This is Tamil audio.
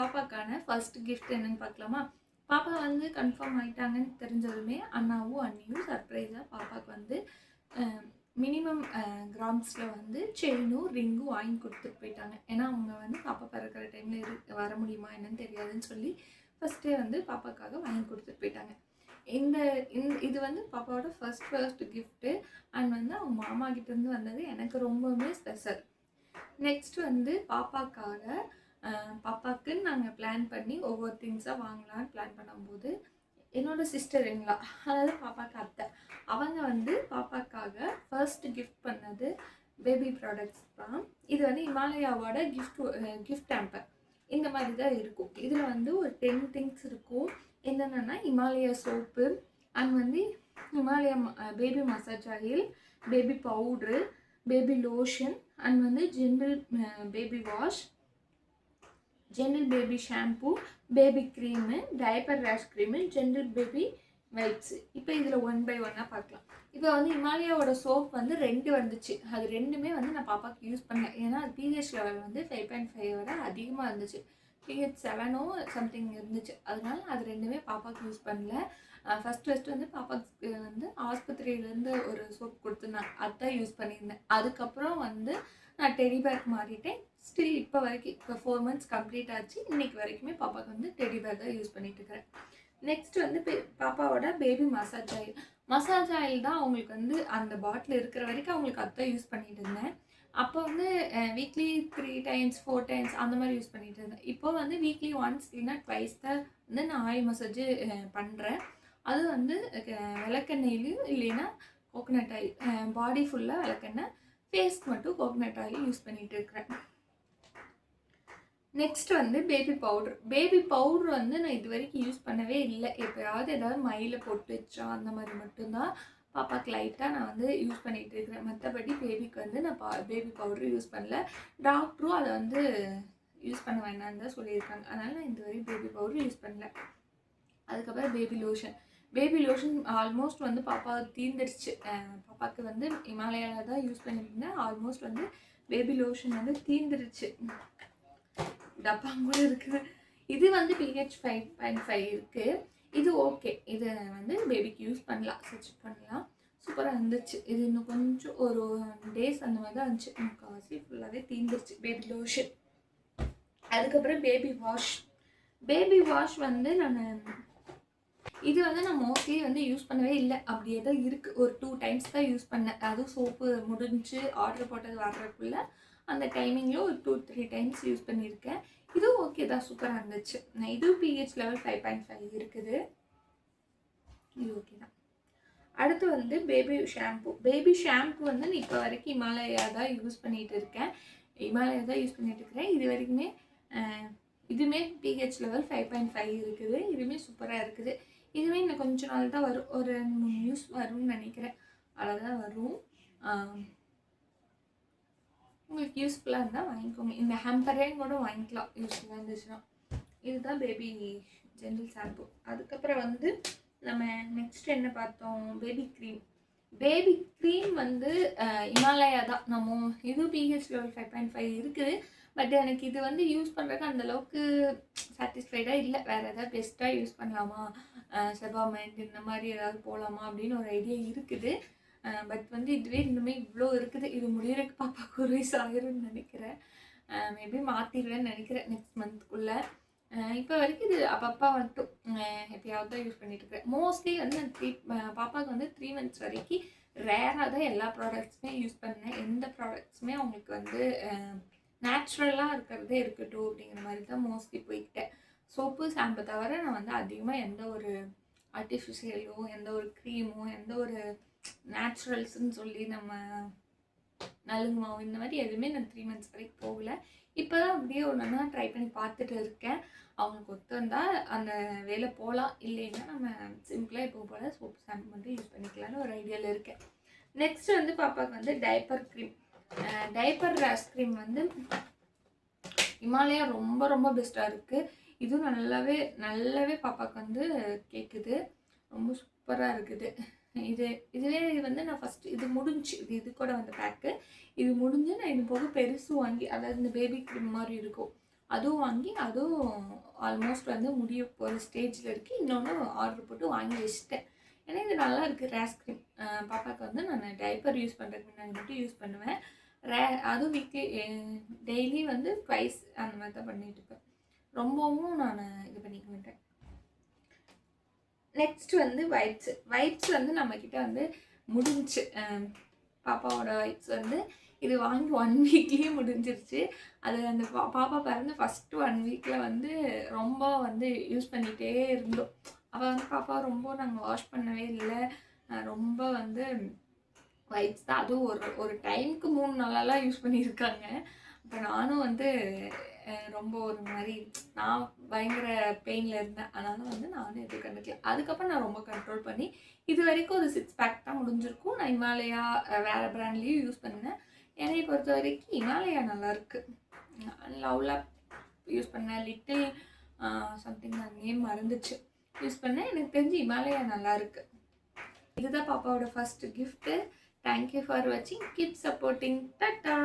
பாப்பாக்கான ஃபர்ஸ்ட் கிஃப்ட் என்னன்னு பார்க்கலாமா? பாப்பா வந்து கன்ஃபார்ம் ஆகிட்டாங்கன்னு தெரிஞ்சதுமே அண்ணாவும் அண்ணியும் சர்ப்ரைஸாக பாப்பாவுக்கு வந்து மினிமம் கிராம்ஸில் வந்து செயினும் ரிங்கும் வாங்கி கொடுத்துட்டு போயிட்டாங்க. ஏன்னா அவங்க வந்து பாப்பா பிறக்கிற டைமில் இரு வர முடியுமா என்னன்னு தெரியாதுன்னு சொல்லி ஃபஸ்ட்டே வந்து பாப்பாக்காக வாங்கி கொடுத்துட்டு போயிட்டாங்க. இந்த இது வந்து பாப்பாவோட ஃபர்ஸ்ட் ஃபர்ஸ்ட் கிஃப்ட்டு அண்ட் வந்து அவங்க மாமா கிட்டேருந்து வந்தது எனக்கு ரொம்பவுமே ஸ்பெஷல் நெக்ஸ்ட் வந்து பாப்பாக்காக பாப்பாக்குன்னு நாங்கள் பிளான் பண்ணி ஒவ்வொரு திங்ஸாக வாங்கலாம்னு பிளான் பண்ணும்போது என்னோட சிஸ்டர் எங்களா அதாவது பாப்பாக்கு அத்தை அவங்க வந்து பாப்பாக்காக ஃபர்ஸ்ட் கிஃப்ட் பண்ணது பேபி ப்ராடக்ட்ஸ் தான். இது வந்து இமாலயாவோட கிஃப்ட் கிஃப்ட் ஆம்பர் இந்த மாதிரி தான் இருக்கும். இதில் வந்து ஒரு டென் திங்ஸ் இருக்கும். என்னென்னா இமாலயா சோப்பு அண்ட் வந்து Himalaya baby massage oil baby powder baby lotion and வந்து general baby wash general baby shampoo baby cream diaper rash cream general baby wipes இப்போ இதில் ஒன் பை ஒன்னாக பார்க்கலாம். இப்போ வந்து இமாலயாவோட சோப் வந்து ரெண்டு வந்துச்சு. அது ரெண்டுமே வந்து நான் பாப்பாவுக்கு யூஸ் பண்ணேன். ஏன்னா அது பிஹெச் லெவல் வந்து ஃபைவ் பாயிண்ட் ஃபைவ் விட அதிகமாக இருந்துச்சு. பிஹெச் செவனோ சம்திங் இருந்துச்சு. அதனால அது ரெண்டுமே பாப்பாவுக்கு யூஸ் பண்ணல. ஃபஸ்ட் ஃபஸ்ட்டு வந்து பாப்பாவுக்கு வந்து ஆஸ்பத்திரியிலேருந்து ஒரு சோப் கொடுத்துருந்தாங்க. அதுதான் யூஸ் பண்ணியிருந்தேன். அதுக்கப்புறம் வந்து நான் டெடி பேக் மாறிட்டேன். ஸ்டில் இப்போ வரைக்கும் இப்போ ஃபோர் மந்த்ஸ் கம்ப்ளீட் ஆச்சு. இன்னைக்கு வரைக்குமே பாப்பாவுக்கு வந்து டெடி பேர் தான் யூஸ் பண்ணிட்டு இருக்கிறேன் நெக்ஸ்ட் வந்து பே- பாப்பாவோட baby massage oil massage oil தான் அவங்களுக்கு வந்து அந்த பாட்டில் இருக்கிற வரைக்கும் அவங்களுக்கு அதான் யூஸ் பண்ணிட்டு இருந்தேன். அப்போ வந்து weekly three times four times அந்த மாதிரி யூஸ் பண்ணிட்டு இருந்தேன். இப்போ வந்து வீக்லி ஒன்ஸ் இல்லைன்னா ட்வைஸ் தான் வந்து நான் ஆயில் மசாஜ் பண்ணுறேன் அது வந்து விளக்கெண்ணெயிலையும் இல்லைன்னா கோகனட் ஆயில் பாடி ஃபுல்லாக விளக்கெண்ணெய் ஃபேஸ்க்கு மட்டும் கோகனட் ஆயில் யூஸ் பண்ணிகிட்டு இருக்கிறேன் நெக்ஸ்ட் வந்து பேபி பவுடர் பேபி பவுடர் வந்து நான் இது வரைக்கும் யூஸ் பண்ணவே இல்லை. எப்போயாவது ஏதாவது மயில போட்டு வச்சா அந்த மாதிரி மட்டும்தான் பாப்பாக்கு லைட்டாக நான் வந்து யூஸ் பண்ணிகிட்டு இருக்கிறேன். மற்றபடி பேபிக்கு வந்து நான் பா பேபி பவுடர் யூஸ் பண்ணல. டாக்டரும் அதை வந்து யூஸ் பண்ண வேணாம்னு தான் சொல்லியிருக்காங்க. அதனால் நான் இது வரைக்கும் பேபி பவுடர் யூஸ் பண்ணல. அதுக்கப்புறம் baby lotion baby lotion almost வந்து பாப்பா தீர்ந்துடுச்சு. பாப்பாவுக்கு வந்து இமாலயாவில் தான் யூஸ் பண்ணியிருந்தேன். ஆல்மோஸ்ட் வந்து பேபி லோஷன் வந்து தீர்ந்துடுச்சு. டப்பா கூட இருக்குது இது வந்து பிஹெச் ஃபைவ் பாயிண்ட் ஃபைவ் இருக்குது இது ஓகே இது வந்து பேபிக்கு யூஸ் பண்ணலாம் சர்ச் பண்ணலாம். சூப்பராக இருந்துச்சு. இது இன்னும் கொஞ்சம் ஒரு டேஸ் அந்த மாதிரி தான் இருந்துச்சு. முக்கால்வாசி ஃபுல்லாகவே தீந்துருச்சு. பேபி லோஷன் அதுக்கப்புறம் பேபி வாஷ் பேபி வாஷ் வந்து நான் இது வந்து நான் மோஸ்ட்லி வந்து யூஸ் பண்ணவே இல்லை. அப்படியே தான் இருக்குது ஒரு டூ டைம்ஸ் தான் யூஸ் பண்ணேன். அதுவும் சோப்பு முடிஞ்சு ஆர்டர் போட்டது வர்றதுக்குள்ளே அந்த டைமிங்கில் ஒரு டூ த்ரீ டைம்ஸ் யூஸ் பண்ணியிருக்கேன். இதுவும் ஓகே தான் சூப்பராக இருந்துச்சு. நான் இதுவும் pH level five point five இருக்குது. இது ஓகே தான். அடுத்து வந்து பேபி ஷாம்பு பேபி ஷாம்பு வந்து நான் இப்போ வரைக்கும் இமாலயா தான் யூஸ் பண்ணிகிட்டு இருக்கேன். இமாலயா தான் யூஸ் பண்ணிகிட்டு இருக்கிறேன். இது வரைக்குமே இதுவுமே pH level five point five இருக்குது. இதுவுமே சூப்பராக இருக்குது. இதுவே இன்னும் கொஞ்ச நாள் தான் வரும். ஒரு ரெண்டு மூணு யூஸ் வரும்னு நினைக்கிறேன். அவ்வளோதான் வரும். உங்களுக்கு யூஸ்ஃபுல்லாக இருந்தால் வாங்கிக்கோங்க. இந்த ஹேம்பரையும் கூட வாங்கிக்கலாம். யூஸ்ஃபுல்லாக இருந்துச்சுன்னா. இதுதான் பேபி ஜென்ரல் ஷாம்பு அதுக்கப்புறம் வந்து நம்ம நெக்ஸ்ட் என்ன பார்த்தோம்? பேபி க்ரீம் பேபி க்ரீம் வந்து இமாலயா தான். நம்ம இது pH level five point five இருக்குது. பட் எனக்கு இது வந்து யூஸ் பண்ணுறதுக்கு அந்த அளவுக்கு சாட்டிஸ்ஃபைடாக இல்லை. வேறு ஏதாவது பெஸ்ட்டாக யூஸ் பண்ணலாமா? செபாமெண்ட் இந்த மாதிரி ஏதாவது போகலாமா அப்படின்னு ஒரு ஐடியா இருக்குது. பட் வந்து இதுவே இன்னுமே இவ்வளோ இருக்குது. இது முடியறதுக்கு பாப்பாவுக்கு ஒரு வயசு ஆகிரும்னு நினைக்கிறேன். மேபி மாற்றிடுவேன்னு நினைக்கிறேன் நெக்ஸ்ட் மந்த்க்குள்ளே இப்போ வரைக்கும் இது அப்பப்பா மட்டும் எப்பயாவது தான் யூஸ் பண்ணிட்டு இருக்கேன். மோஸ்ட்லி வந்து நான் த்ரீ பாப்பாவுக்கு வந்து த்ரீ மந்த்ஸ் வரைக்கும் ரேராக தான் எல்லா ப்ராடக்ட்ஸுமே யூஸ் பண்ணேன். எந்த ப்ராடக்ட்ஸுமே அவங்களுக்கு வந்து நேச்சுரலாக இருக்கிறதே இருக்கட்டும் அப்படிங்கிற மாதிரி தான் மோஸ்ட்லி போய்கிட்டேன் சோப்பு ஷாம்பு தவிர நான் வந்து அதிகமாக எந்த ஒரு ஆர்டிஃபிஷியலோ எந்த ஒரு க்ரீமோ எந்த ஒரு நேச்சுரல்ஸ்ன்னு சொல்லி நம்ம நலுங்கு மாவு இந்த மாதிரி எதுவுமே நான் த்ரீ மந்த்ஸ் வரைக்கும் போகல. இப்போ தான் அப்படியே ஒன்றா ட்ரை பண்ணி பார்த்துட்டு இருக்கேன். அவங்களுக்கு ஒத்து வந்தால் அந்த வேலை போகலாம் இல்லைன்னா நம்ம சிம்பிளாக இப்போ போல் சோப் ஷாம்பு மட்டும் யூஸ் பண்ணிக்கலாம்னு ஒரு ஐடியாவில் இருக்கேன். நெக்ஸ்ட் வந்து பாப்பாவுக்கு வந்து diaper cream diaper rash cream வந்து இமாலயா ரொம்ப ரொம்ப பெஸ்ட்டாக இருக்குது இதுவும் நல்லாவே நல்லாவே பாப்பாவுக்கு வந்து கேட்குது ரொம்ப சூப்பராக இருக்குது. இது இதுவே இது வந்து நான் ஃபஸ்ட்டு இது முடிஞ்சு இது இது கூட வந்த பேக்கு இது முடிஞ்சு நான் இது போக பெருசு வாங்கி அதாவது இந்த பேபி க்ரீம் மாதிரி இருக்கும். அதுவும் வாங்கி அதுவும் ஆல்மோஸ்ட் வந்து முடிய போகிற ஸ்டேஜில் இருக்குது இன்னொன்று ஆர்டர் போட்டு வாங்கி வச்சுட்டேன். ஏன்னா இது நல்லா இருக்குது ரேஸ் க்ரீம் பாப்பாவுக்கு வந்து நான் டைப்பர் யூஸ் பண்ணுறதுக்கு முன்னாடி மட்டும் யூஸ் பண்ணுவேன். ரே அதுவும் வீக்லி டெய்லி வந்து ட்வைஸ் அந்த மாதிரி தான் பண்ணிகிட்டு இருப்பேன். ரொம்பவும் நான் இது பண்ணிக்க மாட்டேன். நெக்ஸ்ட் வந்து வைப்ஸ் வைப்ஸ் வந்து நம்மக்கிட்ட வந்து முடிஞ்சுச்சு. பாப்பாவோட வைப்ஸ் வந்து இது வாங்கி ஒன் வீக்லேயே முடிஞ்சிருச்சு. அது அந்த பா பாப்பா பிறந்த ஃபஸ்ட்டு ஒன் வீக்கில் வந்து ரொம்ப வந்து யூஸ் பண்ணிகிட்டே இருந்தோம். அப்போ வந்து பாப்பா ரொம்ப நாங்கள் வாஷ் பண்ணவே இல்லை. ரொம்ப வந்து வைப்ஸ் தான். அதுவும் ஒரு ஒரு டைமுக்கு மூணு நாளெல்லாம் யூஸ் பண்ணியிருக்காங்க. இப்போ நானும் வந்து ரொம்ப ஒரு மாதிரி நான் பயங்கர பெயினில் இருந்தேன். அதனால வந்து நானும் எதுவும் கண்டுக்கல. அதுக்கப்புறம் நான் ரொம்ப கண்ட்ரோல் பண்ணி இது வரைக்கும் ஒரு சிக்ஸ் பேக் தான் முடிஞ்சிருக்கும். நான் இமாலயா வேறு ப்ராண்ட்லேயும் பிராண்ட்லேயும் யூஸ் பண்ணேன் என்னை பொறுத்த வரைக்கும் இமாலயா நல்லாயிருக்கு லவ்லாக யூஸ் பண்ணேன். லிட்டில் சம்திங் நேம் மறந்துச்சு. யூஸ் பண்ணேன். எனக்கு தெரிஞ்சு இமாலயா நல்லாயிருக்கு இதுதான் பாப்பாவோட first gift thank you for வாட்சிங் கீப் சப்போர்ட்டிங் டட்டா